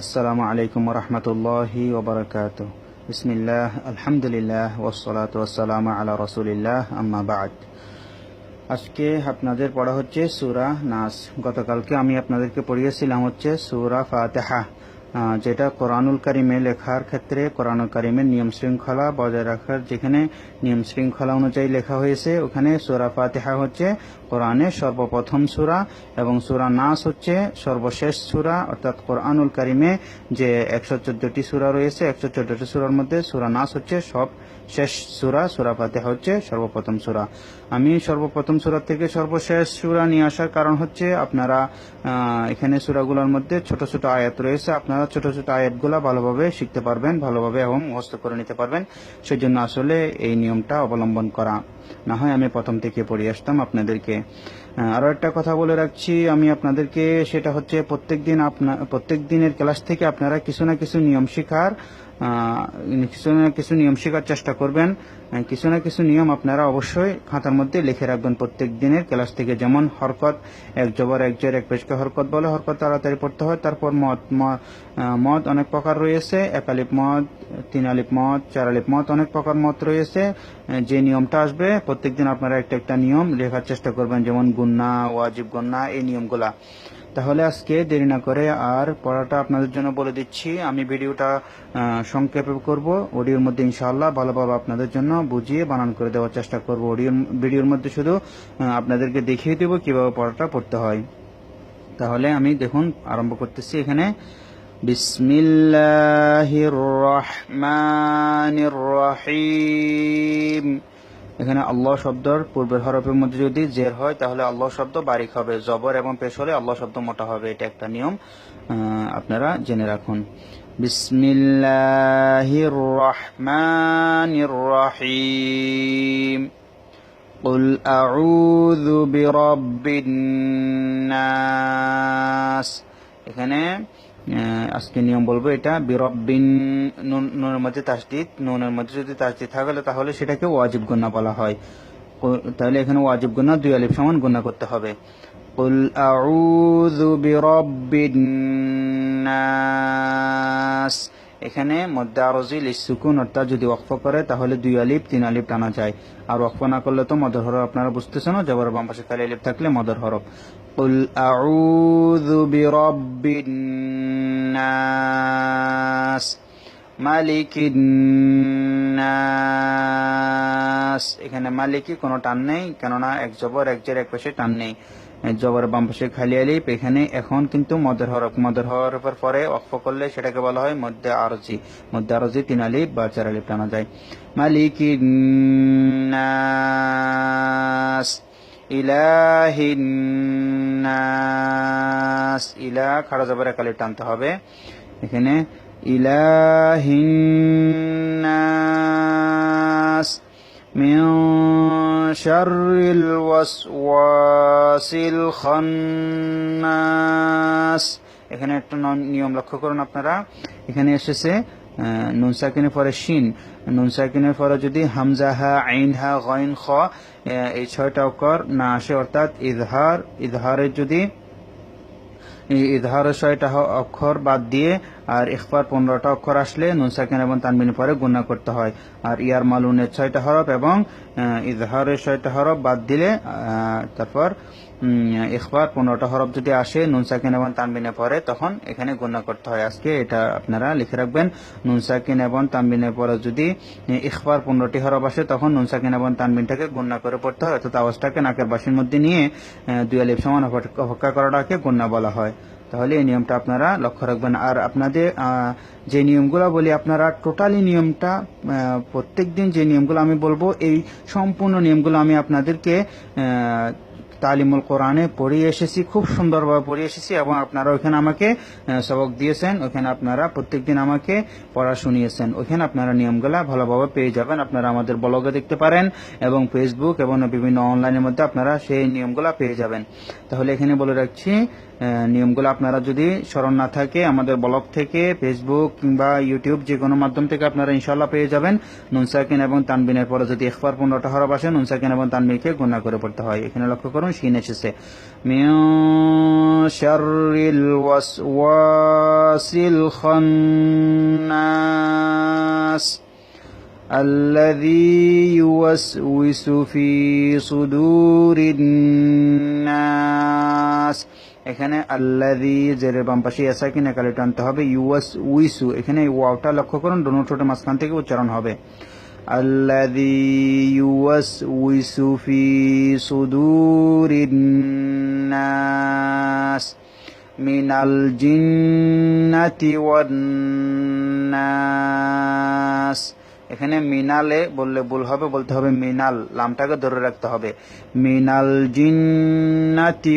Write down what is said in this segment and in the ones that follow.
আসসালামু আলাইকুম রহমতুল্লাহি ওবরাকাত বিসমিল্লাহ, আলহামদুলিল্লাহ ওসলাত ওসালাম আলা রসুলিল্লাহ, আম্মা আজকে আপনাদের পড়া হচ্ছে সুরা নাস। গতকালকে আমি আপনাদেরকে পড়িয়েছিলাম হচ্ছে সুরা ফাতেহা। যেটা কোরআনুল কারিমে লেখার ক্ষেত্রে কোরআনুল কারিমের নিয়ম শৃঙ্খলা বজায় রাখার যেখানে নিয়ম শৃঙ্খলা অনুযায়ী লেখা হয়েছে, ওখানে সুরা ফাতেহা হচ্ছে কোরআনের সর্বপ্রথম সুরা এবং সুরা নাস হচ্ছে সর্বশেষ সুরা। অর্থাৎ কোরআনুল কারিমে যে একশো চোদ্দটি সুরা রয়েছে, একশো চোদ্দটি সুরার মধ্যে সুরা নাস হচ্ছে, সব শেষ সুরা সুরা ফাতেহা হচ্ছে সর্বপ্রথম সুরা। আমি সর্বপ্রথম সুরা থেকে সর্বশেষ সুরা নিয়ে আসার কারণ হচ্ছে আপনারা এখানে সুরাগুলোর মধ্যে ছোট ছোট আয়াত রয়েছে। আপনারা ছোট ছোট আয়াতগুলো ভালোভাবে শিখতে পারবেন ভালোভাবে এবং মুখস্থ করে নিতে পারবেন। সেই জন্য আসলে এই নিয়মটা অবলম্বন করা। না হয় আমি প্রথম থেকে পড়ে আসতাম আপনাদেরকে। আহ, আরও একটা কথা বলে রাখছি আমি আপনাদেরকে সেটা হচ্ছে প্রত্যেক দিন আপনার প্রত্যেক দিনের ক্লাস থেকে আপনারা কিছু না কিছু নিয়ম শিখার কিছু না কিছু নিয়ম শেখার চেষ্টা করবেন। কিছু না কিছু নিয়ম আপনারা অবশ্যই খাতার মধ্যে লিখে রাখবেন প্রত্যেক দিনের। ক্লাস থেকে যেমন হরকত, এক জবর, এক জের, এক পেশকে হরকত বলে হরকত তাড়াতাড়ি পড়তে হয়। তারপর মদ মদ অনেক প্রকার রয়েছে। এক আলিপ মদ, তিন আলিপ মদ, চার আলিপ মদ অনেক প্রকার মত রয়েছে। যে নিয়মটা আসবে, প্রত্যেকদিন আপনারা একটা একটা নিয়ম লেখার চেষ্টা করবেন। যেমন গুন্না, ওয়াজিব গুন্না, এই নিয়মগুলা। তাহলে আজকে দেরি না করে আর পড়াটা আপনাদের জন্য বলে দিচ্ছি। আমি ভিডিওটা সংক্ষেপে করব। অডিওর মধ্যে ইনশাআল্লাহ ভালোভাবে আপনাদের জন্য বুঝিয়ে বানান করে দেওয়ার চেষ্টা করব। অডিও ভিডিওর মধ্যে শুধু আপনাদেরকে দেখিয়ে দেব কীভাবে পড়াটা পড়তে হয়। তাহলে আমি দেখুন, আরম্ভ করতেছি এখানে। বিসমিল্লাহির রহমানির রহিম। এখানে আল্লাহ শব্দর পূর্বের হরফের মধ্যে যদি জের হয় তাহলে আল্লাহ শব্দ বারিক হবে জবর এবং পেশ হলে আল্লাহ শব্দ মোটা হবে এটা একটা নিয়ম আহ, আপনারা জেনে রাখুন বিসমিল্লাহির রহমানির রহিম قل أعوذ برب الناس এখানে আহ, আজকে নিয়ম বলবো এটা বিরব্বিন নুন নুনের মধ্যে তাসদিদ নুনের মধ্যে যদি তাসদিদ থাকলে তাহলে সেটাকে ওয়াজিব গুন্না বলা হয় কো- তাহলে এখানে ওয়াজিব গুন্না দুই আলিফ সমান গুন্না করতে হবে قل أعوذ برب الناس এখানে মধ্যে আরজি লিসুকুন অর্থাৎ যদি ওয়াকফ করে তাহলে দুই আলিফ তিন আলিফ টানা যায় আর ওয়াকফ না করলে তো মদর হরফ আপনারা বুঝতেছেন না জবর বাম পাশে খালি আলিফ থাকলে মদর হরফ قل أعوذ برب الناس মালিক নাস এখানে মালিকি কোনো টান নেই কেননা এক জবর এক জের এক পাশে টান নেই এক জবর বাম পাশে খালি আলিফ এখানে এখন কিন্তু মদের হরফ মদের হরফের পরে অক্ষ করলে সেটাকে বলা হয় মধ্যে আরজি মধ্যে আরজি তিন আলিফ বা চার আলিফ টানা যায় মালিক নাস ইলাহিন নাস ইলা খাড়া জবর এক আলিফ টানতে হবে এখানে ইলাহিন নাস من شر الوسواس الخناس এখানে একটা ন- নিয়ম লক্ষ্য করুন আপনারা এখানে এসেছে আহ, নুন সাকিনের পরে শিন, নুন সাকিনের পরে যদি হামজা হা, আইন হা গইন খ এই ছয়টা অক্ষর না আসে, অর্থাৎ ইজহার, ইজহারের যদি ইজহারের ছয়টা অক্ষর বাদ দিয়ে আর ইখফার পনেরোটা অক্ষর আসলে নুন সাকিন এবং তানবিনের পরে গুণা করতে হয়। আর ইয়ার মালুনের ছয়টা হরফ এবং ইজহারের ছয়টা হরফ বাদ দিলে তারপর উম, ইখফার পনেরোটা হরফ যদি আসে নুন সাকিন এবং তানবিনের পরে তখন এখানে গুণা করতে হয়। আজকে এটা আপনারা লিখে রাখবেন। নুন সাকিন এবং তানবিনের পরে যদি ইখফার পনেরোটি হরফ আসে তখন নুন সাকিন এবং তানবিনটাকে গুণা করে পড়তে হয়। অর্থাৎ আওয়াজটাকে নাকের বাসির মধ্যে নিয়ে দুই আলিফ সমান অপেক্ষা করাটাকে গুণা বলা হয়। তাহলে এই নিয়মটা আপনারা লক্ষ্য রাখবেন। আর আপনাদের যে নিয়মগুলো বলি, আপনারা টোটালি নিয়মটা প্রত্যেক দিন যে নিয়মগুলো আমি বলব, এই সম্পূর্ণ নিয়মগুলো আমি আপনাদেরকে তালিমুল কোরআনে পড়িয়ে এসেছি, খুব সুন্দরভাবে পড়িয়ে এসেছি এবং আপনারা ওখানে আমাকে সবক দিয়েছেন ওখানে আপনারা প্রত্যেকদিন আমাকে পড়া শুনিয়েছেন। ওখানে আপনারা নিয়মগুলা ভালোভাবে পেয়ে যাবেন, আপনারা আমাদের ব্লগে দেখতে পারেন এবং ফেসবুক এবং বিভিন্ন অনলাইনের মধ্যে আপনারা সেই নিয়মগুলা পেয়ে যাবেন। তাহলে এখানে বলে রাখছি নিয়মগুলো আপনারা যদি স্মরণ না থাকে, আমাদের ব্লগ থেকে ফেসবুক কিংবা ইউটিউব যে কোনো মাধ্যম থেকে আপনারা ইনশাল্লাহ পেয়ে যাবেন। নুনসাকিন এবং তানবিনের পরে যদি ইখফার পনেরোটা হরফ আসে নুনসাকিন এবং তানবিনকে গুণা করে পড়তে হয়। এখানে লক্ষ্য করুন শিন এসেছে من شر الوسواس الخناس الذي يوسوس في صدور الناس এখানে আল্লাদি জেরের বাম পাশে এসা কিনা কালে টানতে হবে ইউএস উইসু এখানে এই ওয়াওটা লক্ষ্য করুন দোনো ছোট মাঝখান থেকে উচ্চারণ হবে ইউএস উইসু ফি সুদুরিন মিনাল জিন্নাতি ওয়ান নাস এখানে মিনালে বললে ভুল হবে, বলতে হবে মিনাল, লামটাকে ধরে রাখতে হবে। মিনাল জিন্নাতি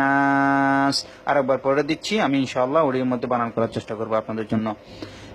নাস আরেকবার পড়ে দিচ্ছি, আমি ইনশাআল্লাহ ওড়ির মধ্যে বানান করার চেষ্টা করব আপনাদের জন্য।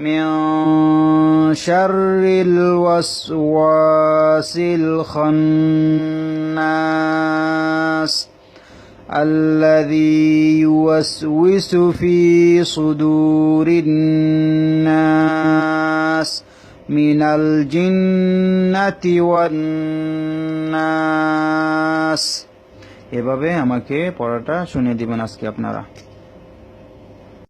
من شر الوسواس الخناس الذي يوسوس في صدور الناس من الجنة والناس এভাবে আমাকে পড়াটা শুনে দিবেন আজকে আপনারা